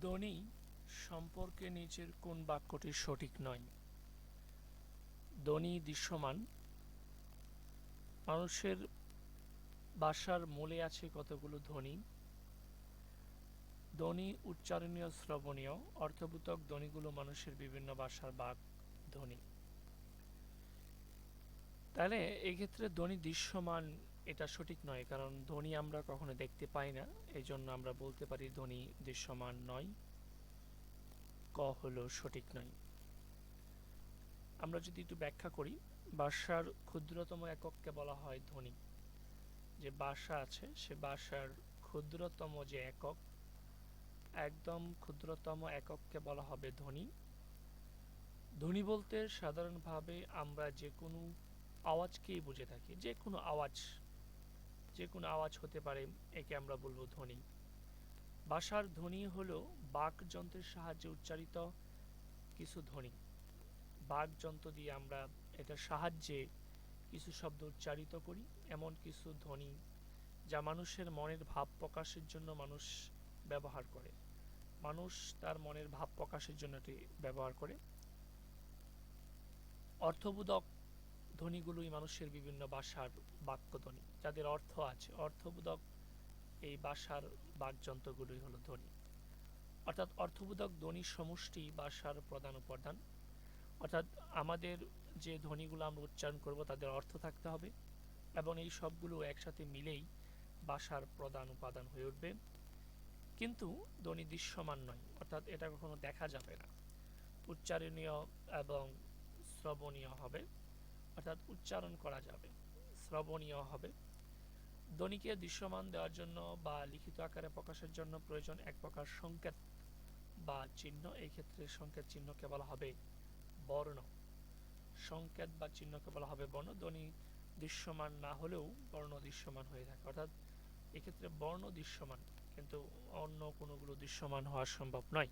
ধ্বনি সম্পর্কে নিচের কোন বাক্যটি সঠিক নয়। ধ্বনি দৃশ্যমান। মানুষের বাসার মূলে আছে কতগুলো ধ্বনি? ধ্বনি উচ্চারণীয়, শ্রবণীয়, অর্থবোধক ধ্বনিগুলো মানুষের বিভিন্ন ভাষার বাক ধ্বনি। তাহলে এক্ষেত্রে ধ্বনি দৃশ্যমান এটা সঠিক নয়, কারণ ধ্বনি আমরা কখনো দেখতে পাই না। এই জন্য আমরা বলতে পারি ধ্বনি দৃশ্যমান নয়, ক হলো সঠিক নয়। আমরা যদি একটু ব্যাখ্যা করি, বাসার ক্ষুদ্রতম একককে বলা হয় ধ্বনি যে বাসা আছে, সে বাসার ক্ষুদ্রতম যে একক, একদম ক্ষুদ্রতম একককে বলা হবে ধ্বনি ধ্বনি বলতে সাধারণভাবে আমরা যে কোনো আওয়াজকেই বুঝে থাকি, যে কোনো আওয়াজ যে কোনো আওয়াজ হতে পারে, একে আমরা বলব ধ্বনি। ভাষার ধ্বনি হলো বাকযন্ত্রের সাহায্যে উচ্চারিত কিছু ধ্বনি। বাকযন্ত্র দিয়ে আমরা এটার সাহায্যে কিছু শব্দ উচ্চারিত করি, এমন কিছু ধ্বনি যা মানুষের মনের ভাব প্রকাশের জন্য মানুষ ব্যবহার করে। মানুষ তার মনের ভাব প্রকাশের জন্য এটি ব্যবহার করে। অর্থবোধক ধ্বনিগুলোই মানুষের বিভিন্ন ভাষার বাক্যধ্বনি, যাদের অর্থ আছে। অর্থবোধক এই ভাষার বাকযন্ত্রগুলোই হলো ধ্বনি। অর্থাৎ অর্থবোধক ধ্বনির সমষ্টি ভাষার প্রধান উপাদান। অর্থাৎ আমাদের যে ধ্বনিগুলো আমরা উচ্চারণ করব, তাদের অর্থ থাকতে হবে এবং এই সবগুলো একসাথে মিলেই ভাষার প্রধান উপাদান হয়ে উঠবে। কিন্তু ধ্বনি দৃশ্যমান নয়, অর্থাৎ এটা কখনো দেখা যাবে না। উচ্চারণীয় এবং শ্রবণীয় হবে। অর্থাৎ উচ্চারণ করা যাবে, শ্রবণীয় হবে। ধ্বনিকে দৃশ্যমান দেওয়ার জন্য বা লিখিত আকারে প্রকাশের জন্য প্রয়োজন এক প্রকার সংকেত বা চিহ্ন। এই ক্ষেত্রে সংকেত চিহ্নকে বলা হবে বর্ণ। সংকেত বা চিহ্নকে বলা হবে বর্ণ। ধ্বনি দৃশ্যমান না হলেও বর্ণ দৃশ্যমান হয়ে থাকে। অর্থাৎ এক্ষেত্রে বর্ণ দৃশ্যমান, কিন্তু অন্য কোনোগুলো দৃশ্যমান হওয়া সম্ভব নয়।